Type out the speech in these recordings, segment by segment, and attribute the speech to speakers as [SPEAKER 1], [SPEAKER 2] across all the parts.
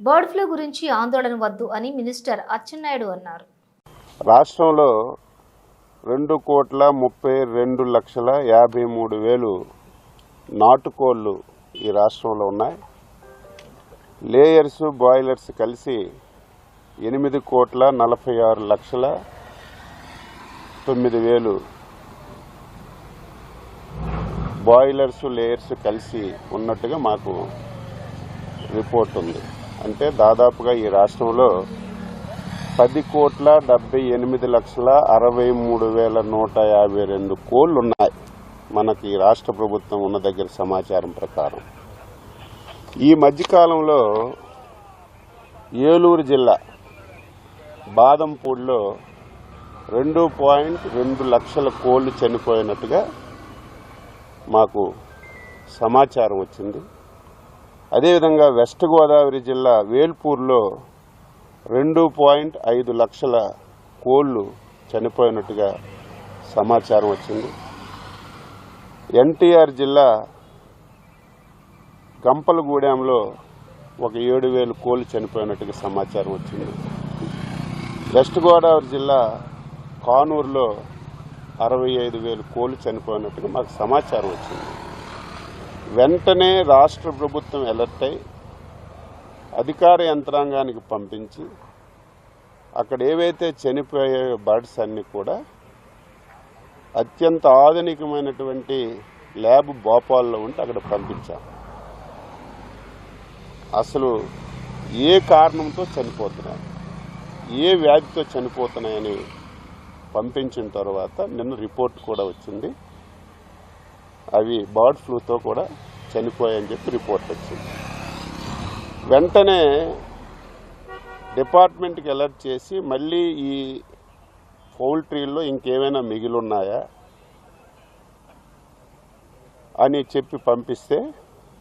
[SPEAKER 1] Bird flu గురించి ఆందోళన వద్దు అని మినిస్టర్ అచ్చెన్నాయుడు అన్నారు.
[SPEAKER 2] రాష్ట్రంలో రెండు కోట్ల ముప్పై రెండు లక్షల యాభై మూడు వేలు నాటుకోళ్ళు ఈ రాష్ట్రంలో ఉన్నాయి. లేయర్స్ బాయిలర్స్ కలిసి ఎనిమిది కోట్ల నలభై ఆరు లక్షల తొమ్మిది వేలు బాయిలర్స్ లేయర్స్ కలిసి ఉన్నట్టుగా మాకు రిపోర్ట్ ఉంది. అంటే దాదాపుగా ఈ రాష్ట్రంలో పది కోట్ల డెబ్బై ఎనిమిది లక్షల అరవై మూడు వేల నూట యాభై రెండు కోళ్ళు ఉన్నాయి మనకి రాష్ట్ర ప్రభుత్వం ఉన్న దగ్గర సమాచారం ప్రకారం. ఈ మధ్యకాలంలో ఏలూరు జిల్లా బాదంపూడిలో రెండు పాయింట్ రెండు లక్షల కోళ్ళు చనిపోయినట్టుగా మాకు సమాచారం వచ్చింది. అదేవిధంగా వెస్ట్ గోదావరి జిల్లా వేల్పూర్లో రెండు పాయింట్ ఐదు లక్షల కోళ్ళు చనిపోయినట్టుగా సమాచారం వచ్చింది. ఎన్టీఆర్ జిల్లా గంపలగూడెంలో ఒక ఏడు వేలు కోళ్ళు చనిపోయినట్టుగా సమాచారం వచ్చింది. వెస్ట్ గోదావరి జిల్లా కానూరులో అరవై ఐదు వేలు కోళ్ళు చనిపోయినట్టుగా మాకు సమాచారం వచ్చింది. వెంటనే రాష్ట్ర ప్రభుత్వం అలర్ట్ అయి అధికార యంత్రాంగానికి పంపించి అక్కడ ఏవైతే చనిపోయే బర్డ్స్ అన్ని కూడా అత్యంత ఆధునికమైనటువంటి ల్యాబ్ భోపాల్లో ఉంటే అక్కడ పంపించాం అసలు ఏ కారణంతో చనిపోతున్నాయి? ఏ వ్యాధితో చనిపోతున్నాయని పంపించిన తర్వాత నిన్న రిపోర్ట్ కూడా వచ్చింది. అవి బర్డ్ ఫ్లూతో కూడా చనిపోయాయని చెప్పి రిపోర్ట్ వచ్చింది. వెంటనే డిపార్ట్మెంట్కి అలర్ట్ చేసి మళ్ళీ ఈ పౌల్ట్రీల్లో ఇంకేమైనా మిగిలి ఉన్నాయా అని చెప్పి పంపిస్తే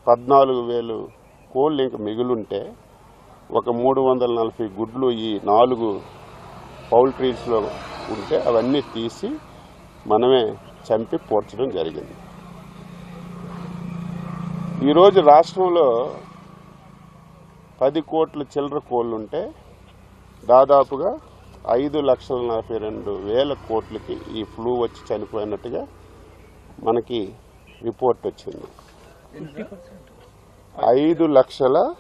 [SPEAKER 2] పద్నాలుగు వేలు కోళ్ళు ఇంక మిగులుంటే ఒక మూడు వందల నలభై గుడ్లు ఈ నాలుగు పౌల్ట్రీస్లో ఉంటే అవన్నీ తీసి మనమే చంపి పోడ్చడం జరిగింది. ఈరోజు రాష్ట్రంలో పది కోట్ల చిల్లర కోళ్ళు ఉంటే దాదాపుగా ఐదు లక్షల నలభై రెండు వేల కోట్లకి ఈ ఫ్లూ వచ్చి చనిపోయినట్టుగా మనకి రిపోర్ట్ వచ్చింది. ఐదు లక్షల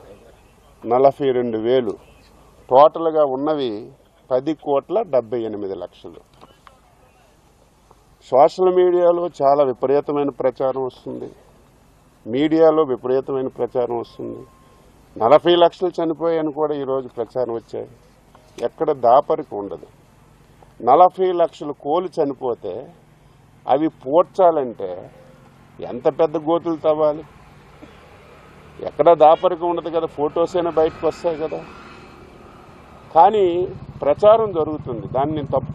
[SPEAKER 2] నలభై రెండు వేలు. టోటల్గా ఉన్నవి పది కోట్ల డెబ్బై ఎనిమిది లక్షలు. సోషల్ మీడియాలో చాలా విపరీతమైన ప్రచారం వస్తుంది. మీడియాలో విపరీతమైన ప్రచారం వస్తుంది. నలభై లక్షలు చనిపోయాయని కూడా ఈరోజు ప్రచారం వచ్చాయి. ఎక్కడ దాపరికి ఉండదు. నలభై లక్షలు కోలు చనిపోతే అవి పోడ్చాలంటే ఎంత పెద్ద గోతులు తవ్వాలి? ఎక్కడ దాపరికి ఉండదు కదా ఫొటోస్ అయినా బయటకు వస్తాయి కదా. కానీ ప్రచారం జరుగుతుంది. దాన్ని నేను తప్పు